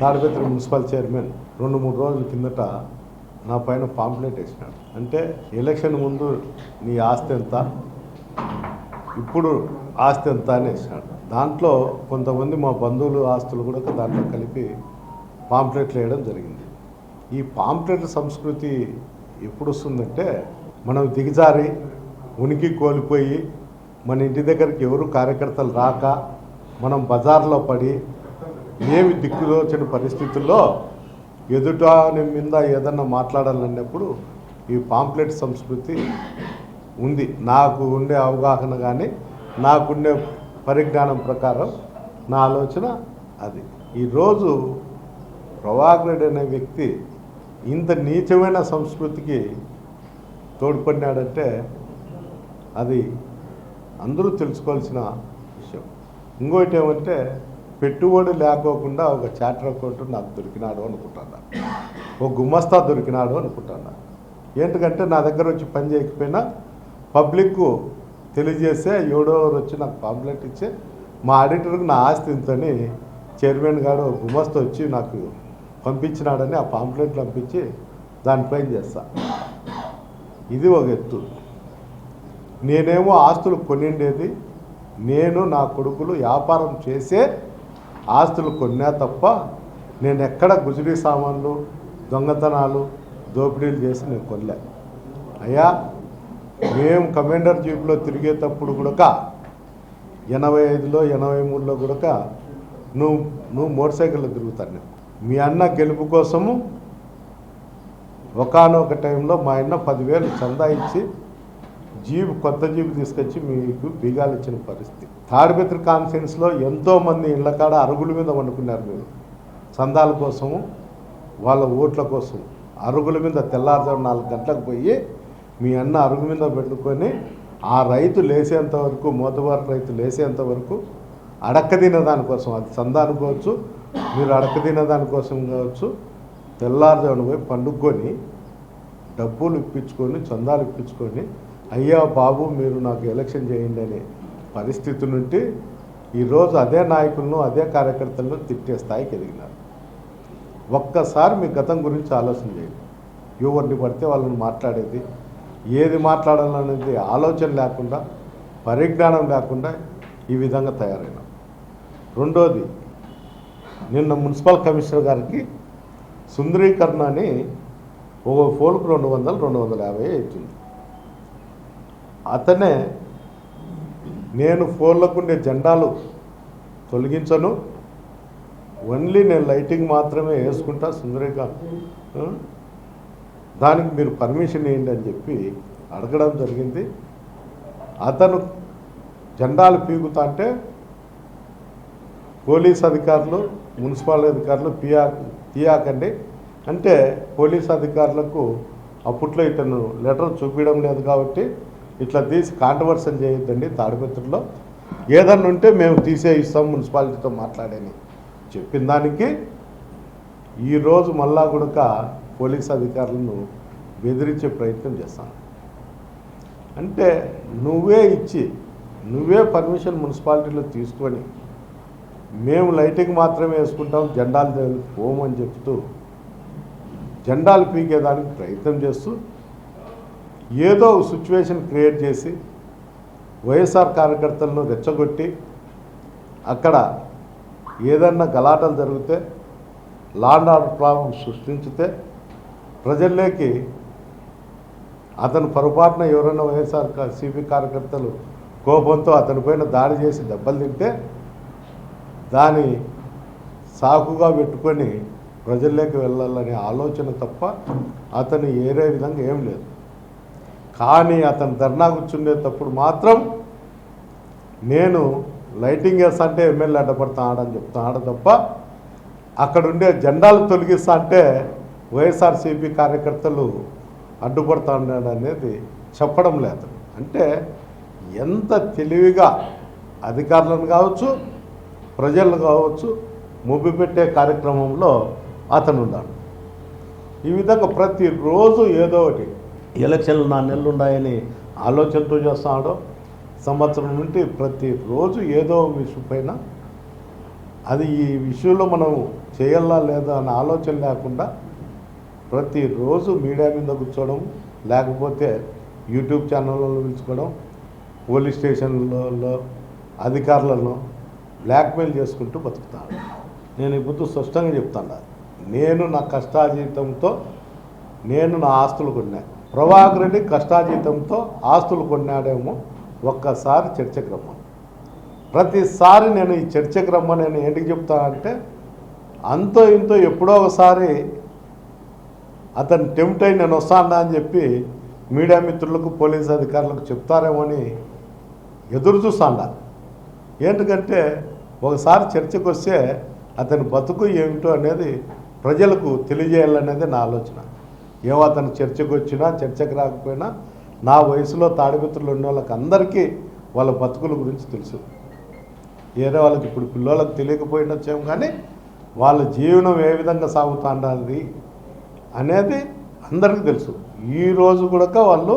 Tadipatri municipal chairman రెండు మూడు రోజుల కిందట నా పైన పాంప్లెట్ వేసినాడు. అంటే ఎలక్షన్ ముందు నీ ఆస్తి ఎంత? ఇప్పుడు ఆస్తి ఎంత అని వేసినాడు. దాంట్లో కొంతమంది మా బంధువులు ఆస్తులు కూడా దాంట్లో కలిపి పాంప్లెట్లు వేయడం జరిగింది. ఈ పాంప్లెట్ సంస్కృతి ఎప్పుడు వస్తుందంటే మనం దిగజారి ఉనికి కోల్పోయి మన ఇంటి దగ్గరికి ఎవరు కార్యకర్తలు రాక మనం బజార్లో పడి ఏమి దిక్కుదోచని పరిస్థితుల్లో ఎదుట మీద ఏదన్నా మాట్లాడాలన్నప్పుడు ఈ పాంప్లెట్ సంస్కృతి ఉంది. నాకు ఉండే అవగాహన కానీ నాకుండే పరిజ్ఞానం ప్రకారం నా ఆలోచన అది. ఈరోజు ప్రభాకరుడు అనే వ్యక్తి ఇంత నీచమైన సంస్కృతికి తోడ్పడినాడంటే అది అందరూ తెలుసుకోవాల్సిన విషయం. ఇంకోటి ఏమంటే పెట్టుబడి లేకోకుండా ఒక చార్టర్ అకౌంట్ నాకు దొరికినాడు అనుకుంటున్నా ఒక గుమ్మస్తా దొరికినాడు అనుకుంటున్నా ఏంటంటే నా దగ్గర వచ్చి పని చేయకపోయినా పబ్లిక్కు తెలియజేస్తే ఏడోవారు వచ్చి నాకు పాంప్లెట్ ఇచ్చే మా ఆడిటర్కి నా ఆస్తి ఇంతని చైర్మన్ గారు గుమస్త వచ్చి నాకు పంపించినాడని ఆ పాంప్లెట్ పంపించి దానిపైన చేస్తా. ఇది ఒక ఎత్తు. నేనేమో ఆస్తులు కొనిండేది నేను నా కొడుకులు వ్యాపారం చేసే ఆస్తులు కొన్నా తప్ప నేను ఎక్కడ గుజరీ సామాన్లు దొంగతనాలు దోపిడీలు చేసి నేను కొనలే. అయ్యా మేము కమాండర్ జీప్లో తిరిగేటప్పుడు కూడా ఎనభై ఐదులో ఎనభై మూడులో కూడా నువ్వు నువ్వు మోటార్ సైకిల్లో తిరుగుతాను మీ అన్న గెలుపు కోసము ఒకనొక టైంలో మా అన్న పదివేలు చందా ఇచ్చి జీబు కొత్త జీబు తీసుకొచ్చి మీకు బీగాలు ఇచ్చిన పరిస్థితి. తాడిపత్రి కాన్ఫరెన్స్లో ఎంతోమంది ఇళ్ళకాడ అరుగుల మీద వండుకున్నారు మీరు. చందాల కోసము వాళ్ళ ఓట్ల కోసం. అరుగుల మీద తెల్లారుజాము నాలుగు గంటలకు పోయి మీ అన్న అరుగు మీద పెట్టుకొని ఆ రైతు లేసేంత వరకు మోతబారు రైతు లేసేంత వరకు అడక్క దానికోసం అది చందా అనుకోవచ్చు మీరు అడక్క దానికోసం కావచ్చు తెల్లారుజామున పోయి పండుకొని డబ్బులు ఇప్పించుకొని చందాలు ఇప్పించుకొని అయ్యా బాబు మీరు నాకు ఎలక్షన్ చేయండి అని పరిస్థితి నుండి ఈరోజు అదే నాయకులను అదే కార్యకర్తలను తిట్టే స్థాయికి ఎదిగినారు. ఒక్కసారి మీ గతం గురించి ఆలోచన చేయండి. ఎవరిని పడితే వాళ్ళని మాట్లాడేది ఏది మాట్లాడాలనేది ఆలోచన లేకుండా పరిజ్ఞానం లేకుండా ఈ విధంగా తయారైన. రెండోది నిన్న మున్సిపల్ కమిషనర్ గారికి సుందరీకరణ అని ఒక ఫోన్కు రెండు వందలు రెండు వందల యాభై అవుతుంది అతనే నేను ఫోన్లకు ఉండే జెండాలు తొలగించను. ఓన్లీ నేను లైటింగ్ మాత్రమే వేసుకుంటా సుందరీకరణ దానికి మీరు పర్మిషన్ ఇవ్వండి అని చెప్పి అడగడం జరిగింది. అతను జెండాలు పీకుతా అంటే పోలీస్ అధికారులు మున్సిపాలిటీ అధికారులు పియా తీయాకండి. అంటే పోలీస్ అధికారులకు అప్పట్లో ఇతను లెటర్ చూపించడం లేదు కాబట్టి ఇట్లా తీసి కాంట్రవర్సన్ చేయొద్దండి తాడిపత్రిలో. ఏదన్నా ఉంటే మేము తీసే ఇస్తాం మున్సిపాలిటీతో మాట్లాడని. చెప్పిన దానికి ఈరోజు మళ్ళా కూడా పోలీస్ అధికారులను బెదిరించే ప్రయత్నం చేస్తాను అంటే నువ్వే ఇచ్చి నువ్వే పర్మిషన్ మున్సిపాలిటీలో తీసుకొని మేము లైటింగ్ మాత్రమే వేసుకుంటాం జెండాలు పోమని చెప్తూ జెండాలు పీకేదానికి ప్రయత్నం చేస్తూ ఏదో సిచ్యువేషన్ క్రియేట్ చేసి వైఎస్ఆర్ కార్యకర్తలను రెచ్చగొట్టి అక్కడ ఏదన్నా గలాటలు జరిగితే లాండ్ ఆర్డర్ ప్రాబ్లం సృష్టించితే ప్రజల్లోకి అతను పొరపాటున ఎవరైనా వైఎస్ఆర్ సీపీ సిపి కార్యకర్తలు కోపంతో అతనిపైన దాడి చేసి దెబ్బలు తింటే దాని సాకుగా పెట్టుకొని ప్రజల్లోకి వెళ్ళాలనే ఆలోచన తప్ప అతను ఏరే విధంగా ఏం లేదు. కానీ అతను ధర్నా కూర్చుండేటప్పుడు మాత్రం నేను లైటింగ్ వేస్తా అంటే ఎమ్మెల్యే చెప్తా ఆడ తప్ప అక్కడుండే జెండాలు తొలగిస్తా అంటే వైఎస్ఆర్సీపీ కార్యకర్తలు అడ్డుపడుతున్నాడు అనేది చెప్పడం లేదు. అంటే ఎంత తెలివిగా అధికారులను కావచ్చు ప్రజలను కావచ్చు ముబ్బి పెట్టే కార్యక్రమంలో అతను ఉన్నాడు ఈ విధంగా ప్రతిరోజు ఏదో ఒకటి ఎలక్షన్లు నా నెలలు ఉన్నాయని ఆలోచనతో చేస్తున్నాడు సంవత్సరం నుండి ప్రతిరోజు ఏదో విషయం పైన అది ఈ విషయంలో మనం చేయాలా లేదా అనే ఆలోచన లేకుండా ప్రతిరోజు మీడియా మీద కూర్చోవడం లేకపోతే యూట్యూబ్ ఛానళ్ళలో పిలుచుకోవడం పోలీస్ స్టేషన్లలో అధికారులను బ్లాక్మెయిల్ చేసుకుంటూ బతుకుతాను నేను ఇప్పుడు స్పష్టంగా చెప్తాను. నేను నా కష్టాజీతంతో నేను నా ఆస్తులు కొన్నాను ప్రభాకర్ రెడ్డి కష్టాజీతంతో ఆస్తులు కొన్నాడేమో ఒక్కసారి చర్చకు రమ్మను. ప్రతిసారి నేను ఈ చర్చకు రమ్మని నేను ఏంటికి చెప్తానంటే అంతో ఇంతో ఎప్పుడో ఒకసారి అతను టెంప్ట్ అయి నేను వస్తానా అని చెప్పి మీడియా మిత్రులకు పోలీస్ అధికారులకు చెప్తారేమో అని ఎదురు చూస్తాండా. ఏంటంటే ఒకసారి చర్చకు వస్తే అతని బతుకు ఏమిటో అనేది ప్రజలకు తెలియజేయాలనేది నా ఆలోచన. ఏమో అతను చర్చకు వచ్చినా చర్చకు రాకపోయినా నా వయసులో తాడిమిత్రులు ఉన్న వాళ్ళకి అందరికీ వాళ్ళ బతుకుల గురించి తెలుసు. వేరే వాళ్ళకి ఇప్పుడు పిల్లలకు తెలియకపోయినచ్చేమో కానీ వాళ్ళ జీవనం ఏ విధంగా సాగుతుండాలి అనేది అందరికీ తెలుసు. ఈ రోజు కూడా వాళ్ళు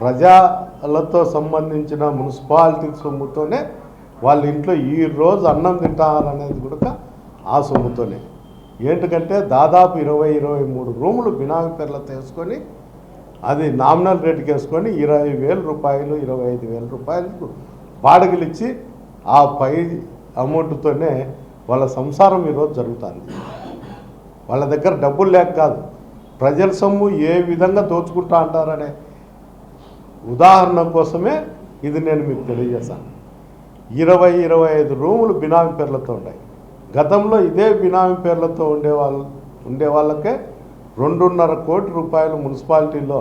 ప్రజలతో సంబంధించిన మున్సిపాలిటీ సొమ్ముతోనే వాళ్ళ ఇంట్లో ఈ రోజు అన్నం తింటారనేది కూడా ఆ సొమ్ముతోనే. ఏంటికంటే దాదాపు ఇరవై ఇరవై మూడు రూములు బినామీ పేర్లతో వేసుకొని అది నామినల్ రేటుకి వేసుకొని ఇరవై వేల రూపాయలు ఇరవై ఐదు వేల రూపాయలకు బాడగలు ఇచ్చి ఆ పై అమౌంట్తోనే వాళ్ళ సంసారం ఈరోజు జరుగుతుంది. వాళ్ళ దగ్గర డబ్బులు లేక కాదు. ప్రజల సొమ్ము ఏ విధంగా దోచుకుంటా అంటారనే ఉదాహరణ కోసమే ఇది నేను మీకు తెలియజేశాను. ఇరవై ఇరవై ఐదు రూములు బినామీ పేర్లతో ఉన్నాయి గతంలో ఇదే బినామీ పేర్లతో ఉండే వాళ్ళు ఉండే వాళ్ళకే రెండున్నర కోటి రూపాయలు మున్సిపాలిటీలో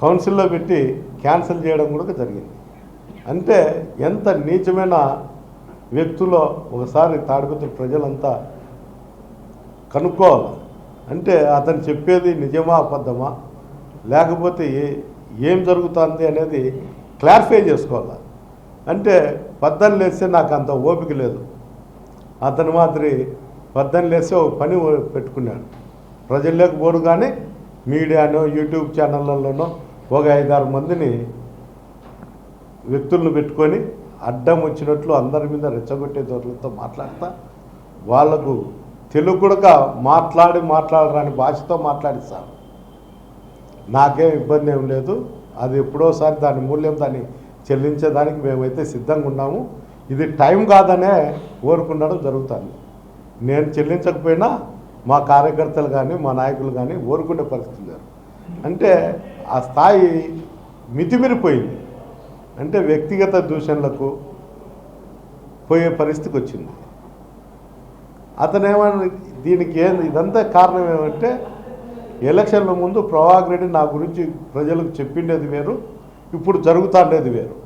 కౌన్సిల్లో పెట్టి క్యాన్సిల్ చేయడం కూడా జరిగింది. అంటే ఎంత నీచమైన వ్యక్తులో ఒకసారి తాడిపత్రి ప్రజలంతా కనుక్కోవాలి. అంటే అతను చెప్పేది నిజమా అబద్ధమా? లేకపోతే ఏం జరుగుతుంది అనేది క్లారిఫై చేసుకోవాలి. అంటే పద్దలు లేస్తే నాకు అంత ఓపిక లేదు. అతని మాదిరి పద్దెనిమిది లేస్తే ఒక పని పెట్టుకున్నాడు. ప్రజల్లోకి పోడు కానీ మీడియానో యూట్యూబ్ ఛానళ్ళలోనో ఒక ఐదారు మందిని వ్యక్తులను పెట్టుకొని అడ్డం వచ్చినట్లు అందరి మీద రెచ్చగొట్టే దొరలతో మాట్లాడతా. వాళ్ళకు తెలుగు కూడా మాట్లాడి మాట్లాడరాని భాషతో మాట్లాడిస్తాను నాకేం ఇబ్బంది ఏం లేదు. అది ఎప్పుడోసారి దాని మూల్యం దాన్ని చెల్లించేదానికి మేమైతే సిద్ధంగా ఉన్నాము. ఇది టైం కాదనే కోరుకునడం జరుగుతుంది నేను చెల్లించకపోయినా మా కార్యకర్తలు కానీ మా నాయకులు కానీ ఊరుకునే పరిస్థితి లేరు అంటే ఆ స్థాయి మితిమిరిపోయింది. అంటే వ్యక్తిగత దూషణలకు పోయే పరిస్థితికి వచ్చింది. అతను ఏమని దీనికి ఏంది ఇదంతా కారణం ఏమంటే ఎలక్షన్ల ముందు ప్రభాకర్ రెడ్డి నా గురించి ప్రజలకు చెప్పిండేది వేరు ఇప్పుడు జరుగుతుండేది వేరు.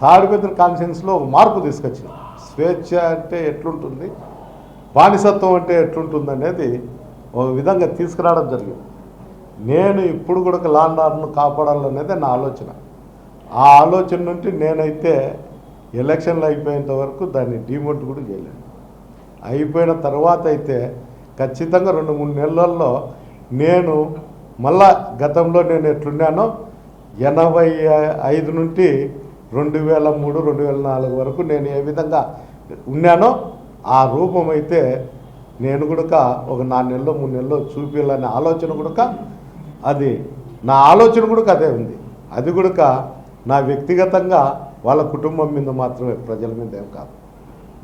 తాడిపెద్ద కాన్షియన్స్లో ఒక మార్పు తీసుకొచ్చింది. స్వేచ్ఛ అంటే ఎట్లుంటుంది? బానిసత్వం అంటే ఎట్లుంటుంది అనేది ఒక విధంగా తీసుకురావడం జరిగింది. నేను ఇప్పుడు కూడా లాండ్ ఆర్డర్ను కాపాడాలనేది నా ఆలోచన. ఆ ఆలోచన నుండి నేనైతే ఎలక్షన్లు అయిపోయేంత వరకు దాన్ని డిమోట్ కూడా చేయలేను. అయిపోయిన తర్వాత అయితే ఖచ్చితంగా రెండు మూడు నెలల్లో నేను మళ్ళా గతంలో నేను ఎట్లున్నానో ఎనభై ఐదు నుండి రెండు వేల మూడు రెండు వేల నాలుగు వరకు నేను ఏ విధంగా ఉన్నానో ఆ రూపం అయితే నేను కూడా ఒక నాలుగు నెలలో మూడు నెలలో చూపించాలనే ఆలోచన కూడా అది నా ఆలోచన కూడా అదే ఉంది. అది కూడా నా వ్యక్తిగతంగా వాళ్ళ కుటుంబం మీద మాత్రమే ప్రజల మీద ఏం కాదు.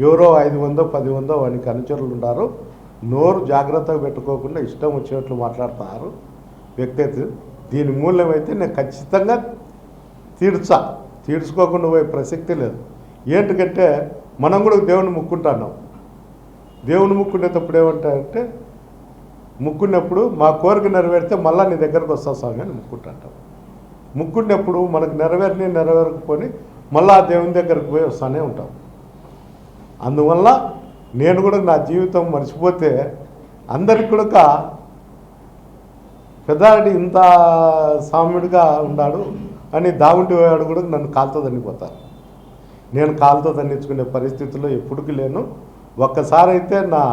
ఎవరో ఐదు వందో పది వందో వానికి అనుచరులు ఉన్నారు నోరు జాగ్రత్తగా పెట్టుకోకుండా ఇష్టం వచ్చినట్లు మాట్లాడుతున్నారు వ్యక్తి దీని మూల్యం అయితే నేను ఖచ్చితంగా తీర్చాను తీర్చుకోకుండా పోయే ప్రసక్తి లేదు. ఏంటికంటే మనం కూడా దేవుని ముక్కుంటున్నాం. దేవుని ముక్కునేటప్పుడు ఏమంటాయంటే ముక్కున్నప్పుడు మా కోరిక నెరవేరితే మళ్ళీ నీ దగ్గరకు వస్తా స్వామి అని ముక్కుంటాం ముక్కున్నప్పుడు మనకు నెరవేరిని నెరవేరకపోని మళ్ళీ ఆ దేవుని దగ్గరకు పోయి వస్తానే ఉంటాం. అందువల్ల నేను కూడా నా జీవితం మర్చిపోతే అందరికి కూడా పెద్దారెడ్డి ఇంత సామ్యుడిగా ఉన్నాడు అని దాగుంటి వాడు కూడా నన్ను కాలుతో దండిపోతారు నేను కాలుతో తన్నించుకునే పరిస్థితిలో ఎప్పటికీ లేను. ఒక్కసారి అయితే నా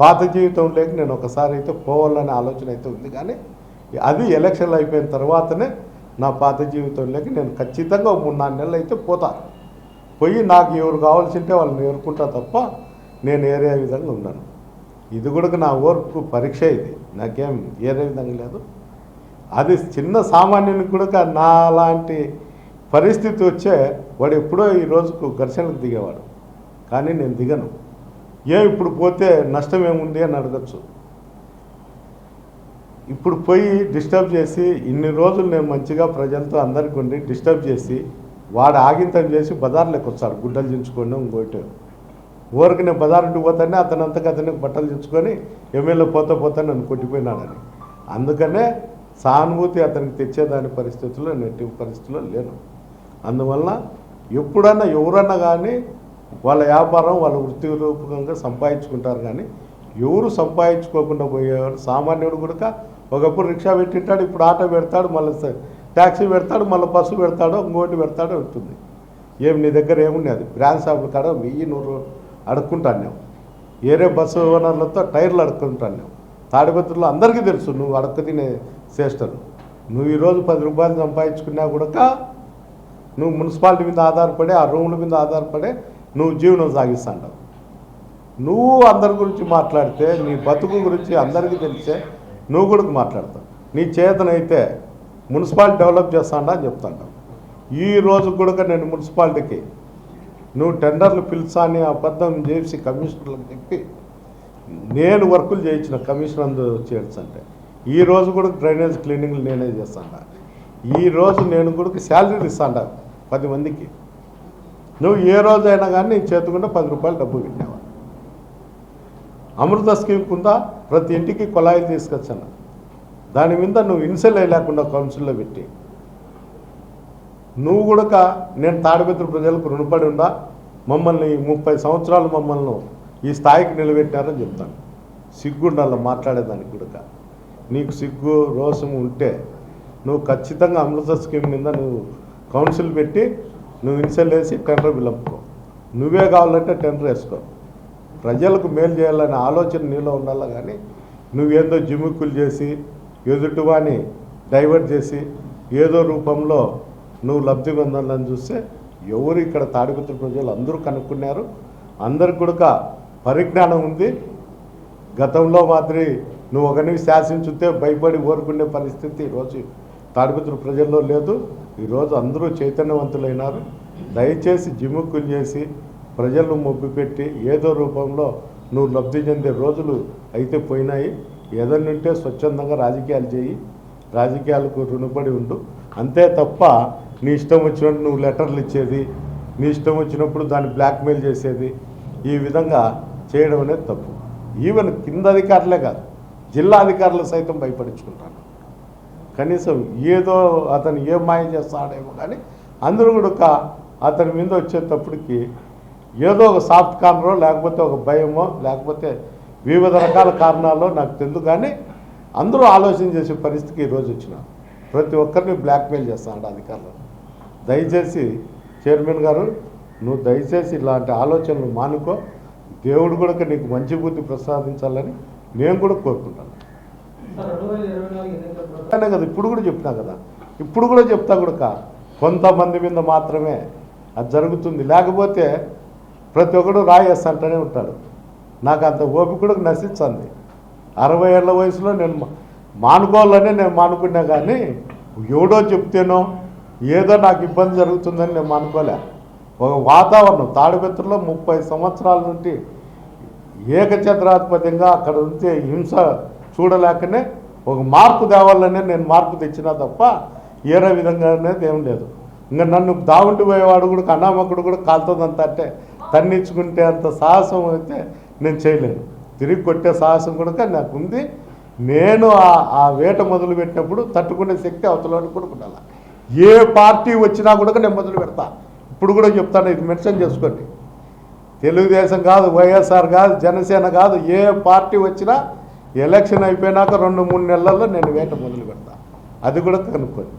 పాత జీవితంలోకి నేను ఒకసారి అయితే పోవాలనే ఆలోచన అయితే ఉంది. కానీ అది ఎలక్షన్లు అయిపోయిన తర్వాతనే నా పాత జీవితంలోకి నేను ఖచ్చితంగా ఒక మూడు నాలుగు నెలలు అయితే పోతాను పోయి నాకు ఎవరు కావాల్సింటే వాళ్ళని ఏరుకుంటా తప్ప నేను ఏరే విధంగా ఉన్నాను. ఇది కూడా నా ఓర్పు పరీక్ష ఇది. నాకేం ఏరే విధంగా లేదు. అది చిన్న సామాన్యునికి కూడా నా లాంటి పరిస్థితి వచ్చే వాడు ఎప్పుడో ఈ రోజుకు ఘర్షణకు దిగేవాడు. కానీ నేను దిగను. ఏ ఇప్పుడు పోతే నష్టం ఏముంది అని అడగచ్చు. ఇప్పుడు పోయి డిస్టర్బ్ చేసి ఇన్ని రోజులు నేను మంచిగా ప్రజలతో అందరికీ ఉండి డిస్టర్బ్ చేసి వాడు ఆగింతం చేసి బజార్లోకి వచ్చాడు. గుడ్డలు దించుకొని ఇంకోటి. ఊరికి నేను బజారుంటికి పోతానే అతను అంతకు అతనికి బట్టలు దించుకొని ఎమ్మెల్యే పోతా పోతా నన్ను కొట్టిపోయినాడని. అందుకనే సానుభూతి అతనికి తెచ్చేదాని పరిస్థితుల్లో నెట్టి పరిస్థితుల్లో లేను. అందువలన ఎప్పుడన్నా ఎవరన్నా కానీ వాళ్ళ వ్యాపారం వాళ్ళ వృత్తి రూపకంగా సంపాదించుకుంటారు కానీ ఎవరు సంపాదించుకోకుండా పోయేవాడు సామాన్యుడు కూడా ఒకప్పుడు రిక్షా పెట్టింటాడు ఇప్పుడు ఆటో పెడతాడు మళ్ళీ ట్యాక్సీ పెడతాడు మళ్ళీ బస్సు పెడతాడు ఇంకోటి పెడతాడు ఉంటుంది. ఏమి నీ దగ్గర ఏముండేది బ్రాంచ్ షాపుల కాడ వెయ్యి నూరు అడుక్కుంటాను నేను. ఏరే బస్సు ఓనర్లతో టైర్లు అడుక్కుంటాను నేను. తాడిపత్రులు అందరికీ తెలుసు నువ్వు అడుక్కు తినే చేస్తారు నువ్వు ఈరోజు పది రూపాయలు సంపాదించుకున్నా కూడా నువ్వు మున్సిపాలిటీ మీద ఆధారపడి ఆ రూముల మీద ఆధారపడి నువ్వు జీవనం సాగిస్తుంటావు నువ్వు అందరి గురించి మాట్లాడితే నీ బతుకు గురించి అందరికీ తెలిసే నువ్వు కూడా మాట్లాడతావు. నీ చేతనైతే మున్సిపాలిటీ డెవలప్ చేస్తాడా అని చెప్తాంటావు ఈ రోజు కూడా నేను మున్సిపాలిటీకి నువ్వు టెండర్లు పిలుచా అని అబద్ధం చేసి కమిషనర్లకు చెప్పి నేను వర్కులు చేయించిన కమిషన్ అందు చేర్చంటే ఈ రోజు కూడా డ్రైనేజ్ క్లీనింగ్లు నేనే చేస్తాను ఈ రోజు నేను కూడా శాలరీ ఇస్తాను పది మందికి. నువ్వు ఏ రోజైనా కానీ నేను చేతుకుంటే పది రూపాయలు డబ్బు పెట్టినావా? అమృత స్కీమ్ కింద ప్రతి ఇంటికి కుళాయిలు తీసుకొచ్చాను. దాని మీద నువ్వు ఇన్సెల్ లేకుండా కౌన్సిల్లో పెట్టి. నువ్వు కూడా నేను తాడిపత్రి ప్రజలకు రుణపడి ఉండా. మమ్మల్ని ముప్పై సంవత్సరాలు మమ్మల్ని ఈ స్థాయికి నిలబెట్టారని చెప్తాను. సిగ్గుండాలి మాట్లాడేదానికి కూడా నీకు సిగ్గు రోషం ఉంటే నువ్వు ఖచ్చితంగా అమృత స్కీమ్ మీద నువ్వు కౌన్సిల్ పెట్టి నువ్వు ఇన్సెల్ వేసి టెండర్ విలంపుకో నువ్వే కావాలంటే టెండర్ వేసుకో. ప్రజలకు మేలు చేయాలనే ఆలోచన నీలో ఉండాలి కానీ నువ్వేందో జిమ్మిక్కులు చేసి ఎదుటివాని డైవర్ట్ చేసి ఏదో రూపంలో నువ్వు లబ్ధి పొందాలని చూస్తే ఎవరు ఇక్కడ తాడిపత్రి ప్రజలు అందరూ కనుక్కున్నారు. అందరికి కూడా పరిజ్ఞానం ఉంది. గతంలో మాదిరి నువ్వు ఒకరిని శాసించుతే భయపడి ఓరుకునే పరిస్థితి ఈరోజు తాడిపత్రి ప్రజల్లో లేదు. ఈరోజు అందరూ చైతన్యవంతులైనారు. దయచేసి జిమ్ముక్కులు చేసి ప్రజలను మొబ్బిపెట్టి ఏదో రూపంలో నువ్వు లబ్ధి చెందే రోజులు అయితే పోయినాయి. ఏదన్నుంటే స్వచ్ఛందంగా రాజకీయాలు చేయి. రాజకీయాలకు రుణపడి ఉండు. అంతే తప్ప నీ ఇష్టం వచ్చినట్టు నువ్వు లెటర్లు ఇచ్చేది నీ ఇష్టం వచ్చినప్పుడు దాన్ని బ్లాక్మెయిల్ చేసేది ఈ విధంగా చేయడం అనేది తప్పు. ఈవెన్ కింద అధికారులే కాదు. జిల్లా అధికారులు సైతం భయపడించుకుంటాను కనీసం ఏదో అతను ఏం మాయం చేస్తాడేమో కానీ అందరూ కూడా ఒక అతని మీద వచ్చేటప్పటికి ఏదో ఒక సాఫ్ట్ కార్నరో లేకపోతే ఒక భయమో లేకపోతే వివిధ రకాల కారణాల్లో నాకు తెలుసు కానీ అందరూ ఆలోచన చేసే పరిస్థితికి ఈరోజు వచ్చిన. ప్రతి ఒక్కరిని బ్లాక్మెయిల్ చేస్తాడు అధికారులు. దయచేసి చైర్మన్ గారు నువ్వు దయచేసి ఇలాంటి ఆలోచనలు మానుకో. దేవుడు కూడా నీకు మంచి బుద్ధి ప్రసాదించాలని నేను కూడా కోరుకుంటాను. సార్ అనే కదా ఇప్పుడు కూడా చెప్తున్నా కదా. ఇప్పుడు కూడా చెప్తా కూడా కొంతమంది మీద మాత్రమే అది జరుగుతుంది. లేకపోతే ప్రతి ఒక్కడు రాయేస్తంటూనే ఉంటాడు. నాకు అంత ఓపిక కూడా నశించింది. అరవై ఏళ్ళ వయసులో నేను మా- మానుకోవాలనే నేను మానుకున్నా కానీ ఎవడో చెప్తేనో ఏదో నాకు ఇబ్బంది జరుగుతుందని నేను మానుకోలే. ఒక వాతావరణం తాడిపత్రిలో ముప్పై సంవత్సరాల నుండి ఏకఛత్రాధిపత్యంగా అక్కడ ఉంటే హింస చూడలేకనే ఒక మార్పు తేవాలనే నేను మార్పు తెచ్చినా తప్ప ఏరే విధంగా అనేది ఏం లేదు. ఇంకా నన్ను దావుంటి పోయేవాడు కూడా అనామకుడు కూడా కాలుతుందంత అంటే తన్నించుకుంటే అంత సాహసం అయితే నేను చేయలేను తిరిగి కొట్టే సాహసం కూడా నాకు ఉంది నేను ఆ- వేట మొదలుపెట్టినప్పుడు తట్టుకునే శక్తి అవతలని కూడా ఉండాలి. ఏ పార్టీ వచ్చినా కూడా నేను మొదలు పెడతా ఇప్పుడు కూడా చెప్తాను ఇది మెన్షన్ చేసుకోండి. తెలుగుదేశం కాదు వైఎస్ఆర్ కాదు జనసేన కాదు ఏ పార్టీ వచ్చినా ఎలక్షన్ అయిపోయినాక రెండు మూడు నెలల్లో నేను వేట మొదలు పెడతా అది కూడా కనుక్కోండి